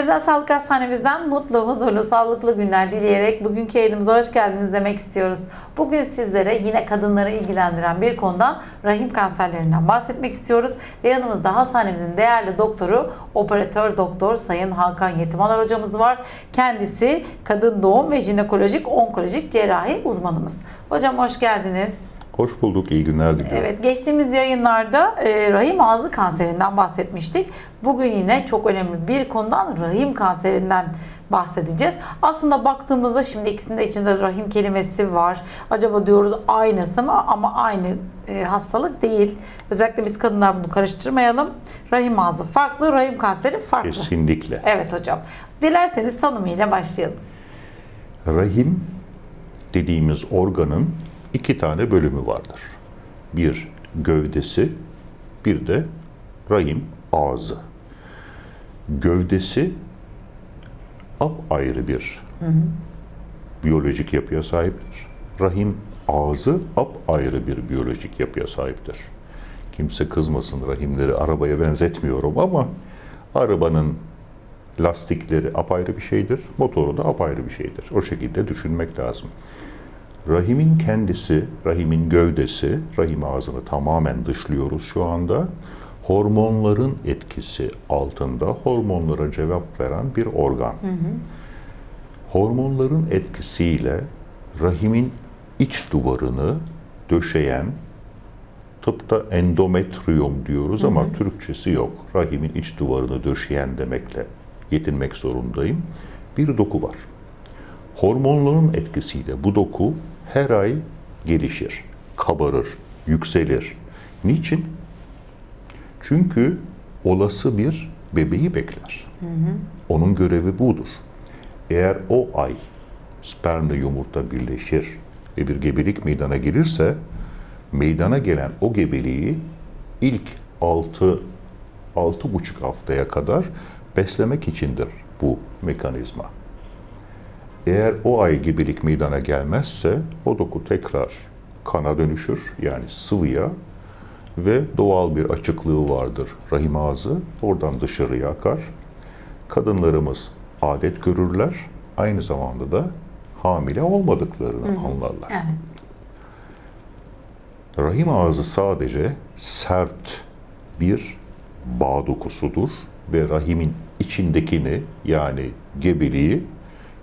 Özel Sağlık Hastanemizden mutlu, huzurlu, sağlıklı günler dileyerek bugünkü yayınımıza hoş geldiniz demek istiyoruz. Bugün sizlere yine kadınları ilgilendiren bir konudan rahim kanserlerinden bahsetmek istiyoruz. Ve yanımızda hastanemizin değerli doktoru, operatör doktor Sayın Hakan Yetimalar hocamız var. Kendisi kadın doğum ve jinekolojik onkolojik cerrahi uzmanımız. Hocam hoş geldiniz. Hoş bulduk, iyi günler diliyorum. Evet, geçtiğimiz yayınlarda e, rahim ağzı kanserinden bahsetmiştik. Bugün yine çok önemli bir konudan rahim kanserinden bahsedeceğiz. Aslında baktığımızda şimdi ikisinde içinde rahim kelimesi var. Acaba diyoruz aynısı mı? Ama aynı e, hastalık değil. Özellikle biz kadınlar bunu karıştırmayalım. Rahim ağzı farklı, rahim kanseri farklı. Kesinlikle. Evet hocam. Dilerseniz tanımıyla başlayalım. Rahim dediğimiz organın iki tane bölümü vardır. Bir gövdesi, bir de rahim ağzı. Gövdesi ayrı bir biyolojik yapıya sahiptir. Rahim ağzı ayrı bir biyolojik yapıya sahiptir. Kimse kızmasın rahimleri arabaya benzetmiyorum ama arabanın lastikleri apayrı bir şeydir, motoru da apayrı bir şeydir. O şekilde düşünmek lazım. Rahimin kendisi, rahimin gövdesi, rahim ağzını tamamen dışlıyoruz şu anda. Hormonların etkisi altında hormonlara cevap veren bir organ. Hormonların etkisiyle rahimin iç duvarını döşeyen tıpta endometrium diyoruz ama Türkçesi yok. Rahimin iç duvarını döşeyen demekle yetinmek zorundayım. Bir doku var. Hormonların etkisiyle bu doku her ay gelişir, kabarır, yükselir. Niçin? Çünkü olası bir bebeği bekler. Onun görevi budur. Eğer o ay spermle yumurta birleşir ve bir gebelik meydana gelirse meydana gelen o gebeliği ilk 6 altı buçuk haftaya kadar beslemek içindir bu mekanizma. Eğer o ay gebelik meydana gelmezse o doku tekrar kana dönüşür yani sıvıya ve doğal bir açıklığı vardır rahim ağzı oradan dışarıya akar. Kadınlarımız adet görürler aynı zamanda da hamile olmadıklarını anlarlar. Evet. Rahim ağzı sadece sert bir bağ dokusudur ve rahimin içindekini yani gebeliği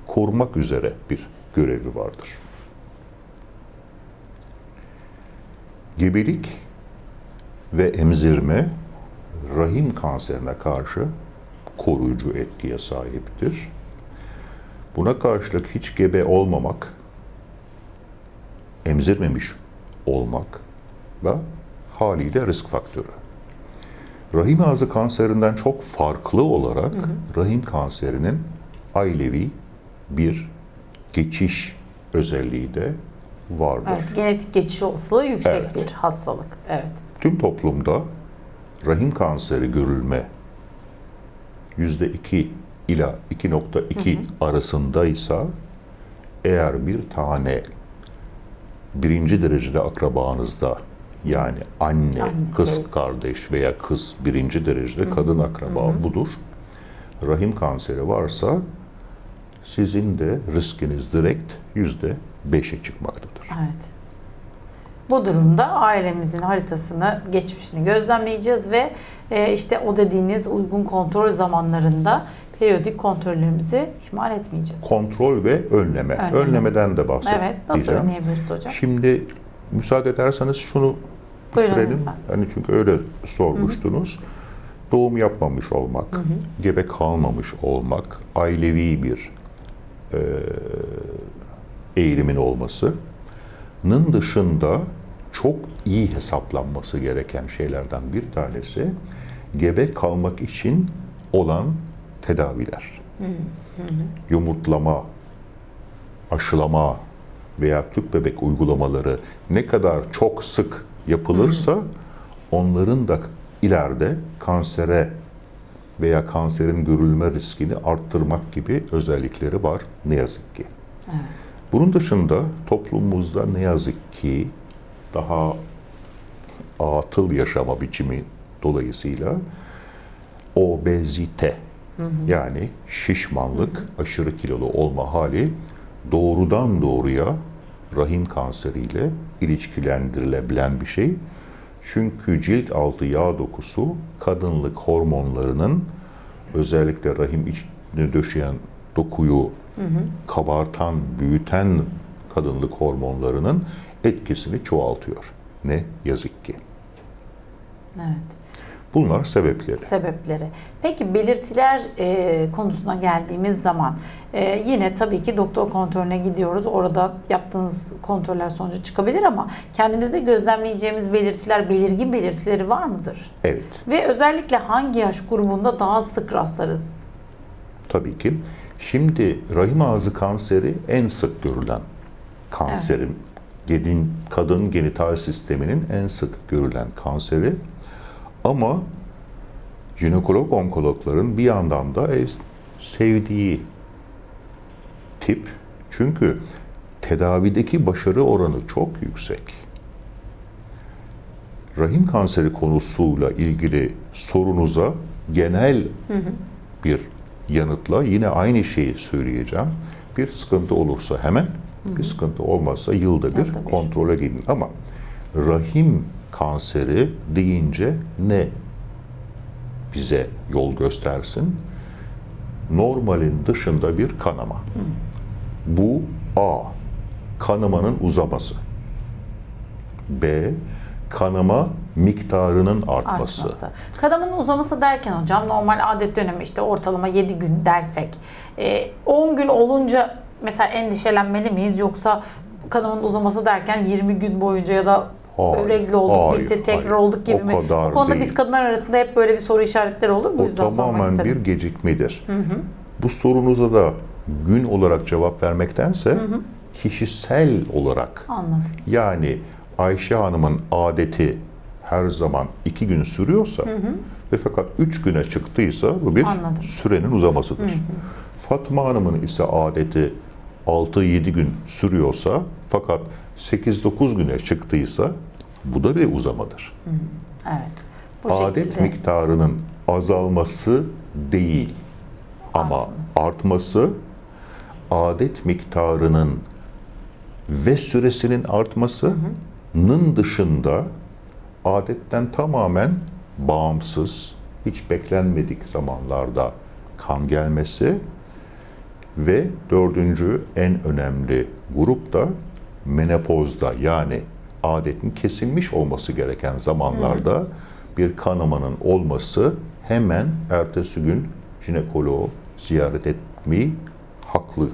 korumak üzere bir görevi vardır. Gebelik ve emzirme rahim kanserine karşı koruyucu etkiye sahiptir. Buna karşılık hiç gebe olmamak, emzirmemiş olmak da haliyle risk faktörü. Rahim ağzı kanserinden çok farklı olarak rahim kanserinin ailevi bir geçiş özelliği de vardır. Evet, genetik geçiş olasılığı yüksek Evet. bir hastalık. Evet. Tüm toplumda rahim kanseri görülme %2 ila 2.2 arasındaysa eğer bir tane birinci derecede akrabanızda yani anne, Anne, kız evet. kardeş veya kız birinci derecede kadın akraba budur. Rahim kanseri varsa sizin de riskiniz direkt yüzde beşe çıkmaktadır. Evet. Bu durumda ailemizin haritasını, geçmişini gözlemleyeceğiz ve e, işte o dediğiniz uygun kontrol zamanlarında periyodik kontrollerimizi ihmal etmeyeceğiz. Kontrol ve önleme. Önleme. Önlemeden de bahsedeceğim. Evet, nasıl önleyebiliriz hocam? Şimdi müsaade ederseniz şunu Buyurun bitirelim. lütfen. Hani çünkü öyle sormuştunuz. Doğum yapmamış olmak, gebe kalmamış olmak, ailevi bir e, eğilimin olmasının dışında çok iyi hesaplanması gereken şeylerden bir tanesi gebe kalmak için olan tedaviler. Yumurtlama, aşılama veya tüp bebek uygulamaları ne kadar çok sık yapılırsa onların da ileride kansere veya kanserin görülme riskini arttırmak gibi özellikleri var ne yazık ki. Bunun dışında toplumumuzda ne yazık ki daha atıl yaşama biçimi dolayısıyla obezite Yani şişmanlık, aşırı kilolu olma hali doğrudan doğruya rahim kanseriyle ilişkilendirilebilen bir şey. Çünkü cilt altı yağ dokusu kadınlık hormonlarının özellikle rahim içine döşeyen dokuyu kabartan, büyüten kadınlık hormonlarının etkisini çoğaltıyor. Ne yazık ki. Evet. Bunlar sebepleri. sebepleri. Peki belirtiler e, konusuna geldiğimiz zaman e, yine tabii ki doktor kontrolüne gidiyoruz. Orada yaptığınız kontroller sonucu çıkabilir ama kendimizde gözlemleyeceğimiz belirtiler, belirgin belirtileri var mıdır? Evet. Ve özellikle hangi yaş grubunda daha sık rastlarız? Tabii ki. Şimdi rahim ağzı kanseri en sık görülen kanserin, gedin, kadın genital sisteminin en sık görülen kanseri. Ama jinekolog onkologların bir yandan da ev sevdiği tip. Çünkü tedavideki başarı oranı çok yüksek. Rahim kanseri konusuyla ilgili sorunuza genel bir yanıtla yine aynı şeyi söyleyeceğim. Bir sıkıntı olursa hemen, bir sıkıntı olmazsa yılda bir Yılda bir. kontrole gidin. Ama rahim kanseri deyince ne bize yol göstersin? Normalin dışında bir kanama. Bu A. Kanamanın uzaması. B. Kanama miktarının artması. Artması. Kanamanın uzaması derken hocam normal adet dönemi işte ortalama 7 gün dersek e, 10 gün olunca mesela endişelenmeli miyiz yoksa kanamanın uzaması derken 20 gün boyunca ya da Hayır, regl olduk hayır, bitti tekrar hayır. olduk gibi O mi? kadar Bu konuda değil. biz kadınlar arasında hep böyle bir soru işaretleri olur. Bu O yüzden tamamen bir gecikmedir. Bu sorunuza da gün olarak cevap vermektense kişisel olarak Anladım. yani Ayşe Hanım'ın adeti her zaman iki gün sürüyorsa ve fakat üç güne çıktıysa bu bir Anladım. sürenin uzamasıdır. Fatma Hanım'ın ise adeti 6-7 gün sürüyorsa fakat 8-9 güne çıktıysa bu da bir uzamadır. Evet. Bu Adet şekilde. miktarının azalması değil ama artması adet miktarının ve süresinin artmasının dışında adetten tamamen bağımsız, hiç beklenmedik zamanlarda kan gelmesi ve dördüncü en önemli grup da menopozda yani adetin kesilmiş olması gereken zamanlarda bir kanamanın olması hemen ertesi gün jinekoloğu ziyaret etmeyi haklı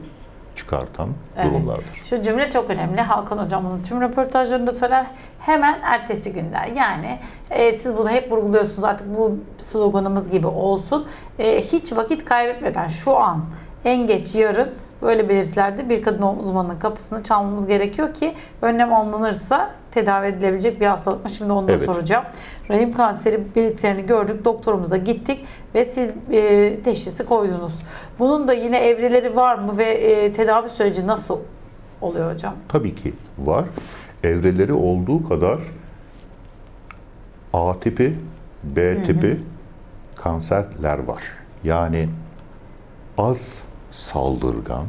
çıkartan Evet. durumlardır. Şu cümle çok önemli. Hakan Hocam bunu tüm röportajlarında söyler. Hemen ertesi gün der. Yani e, siz bunu hep vurguluyorsunuz artık bu sloganımız gibi olsun. E, hiç vakit kaybetmeden şu an en geç yarın böyle belirtilerde bir kadın uzmanının kapısını çalmamız gerekiyor ki önlem alınırsa tedavi edilebilecek bir hastalık mı? Şimdi onu da Evet. soracağım. Rahim kanseri belirtilerini gördük. Doktorumuza gittik ve siz e, teşhisi koydunuz. Bunun da yine evreleri var mı ve e, tedavi süreci nasıl oluyor hocam? Tabii ki var. Evreleri olduğu kadar A tipi, B tipi kanserler var. Yani az saldırgan,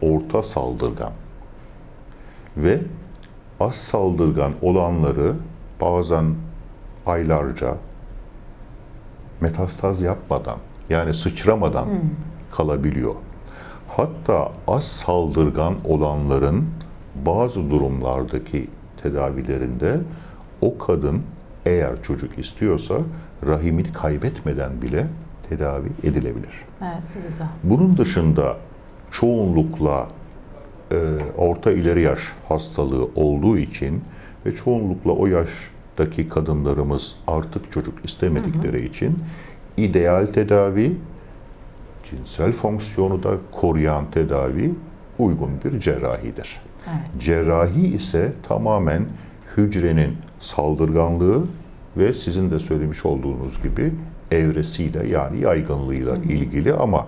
orta saldırgan ve az saldırgan olanları bazen aylarca metastaz yapmadan yani sıçramadan kalabiliyor. Hatta az saldırgan olanların bazı durumlardaki tedavilerinde o kadın eğer çocuk istiyorsa rahimini kaybetmeden bile tedavi edilebilir. Evet, güzel. Bunun dışında çoğunlukla e, orta ileri yaş hastalığı olduğu için ve çoğunlukla o yaştaki kadınlarımız artık çocuk istemedikleri için ideal tedavi, cinsel fonksiyonu da koruyan tedavi uygun bir cerrahidir. Evet. Cerrahi ise tamamen hücrenin saldırganlığı ve sizin de söylemiş olduğunuz gibi evresiyle yani yaygınlığıyla ilgili ama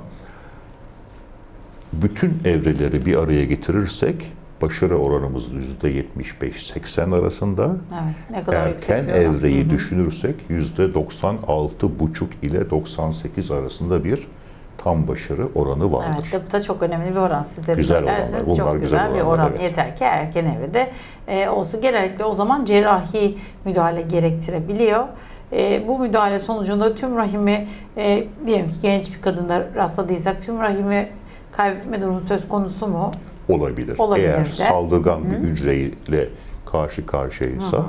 bütün evreleri bir araya getirirsek başarı oranımız %75-80 arasında. Evet. Ne kadar Erken bir oran. evreyi düşünürsek %96,5 ile 98 arasında bir tam başarı oranı vardır. Evet, tıpta çok önemli bir oran. Siz de Güzel oranlar, bunlar Çok güzel güzel bir oranlar, oran. evet. Yeter ki erken evrede e, olsun. Genellikle o zaman cerrahi müdahale gerektirebiliyor. E, bu müdahale sonucunda tüm rahimi, e, diyelim ki genç bir kadında rastladıysak tüm rahimi kaybetme durumu söz konusu mu? Olabilir. Olabilir Eğer de. saldırgan bir hücreyle karşı karşıyaysa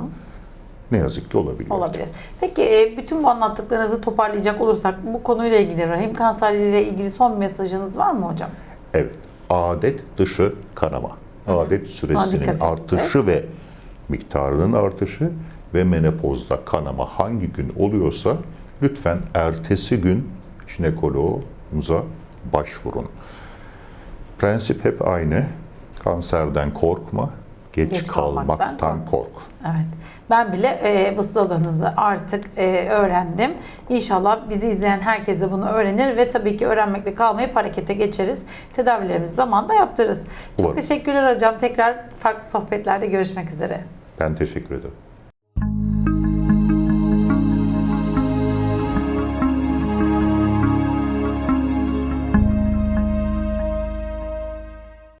ne yazık ki olabilir. Olabilir. Peki e, bütün bu anlattıklarınızı toparlayacak olursak bu konuyla ilgili rahim kanseriyle ilgili son mesajınız var mı hocam? Evet. Adet dışı kanama. Adet süresinin artışı ve miktarının artışı ve menopozda kanama hangi gün oluyorsa lütfen ertesi gün jinekoloğumuza başvurun. Prensip hep aynı. Kanserden korkma, geç, Geç kalmaktan kalmaktan, kork. Evet. Ben bile e, bu sloganınızı artık e, öğrendim. İnşallah bizi izleyen herkes de bunu öğrenir ve tabii ki öğrenmekle kalmayıp harekete geçeriz. Tedavilerimizi zamanında yaptırırız. Çok Umarım. teşekkürler hocam. Tekrar farklı sohbetlerde görüşmek üzere. Ben teşekkür ederim.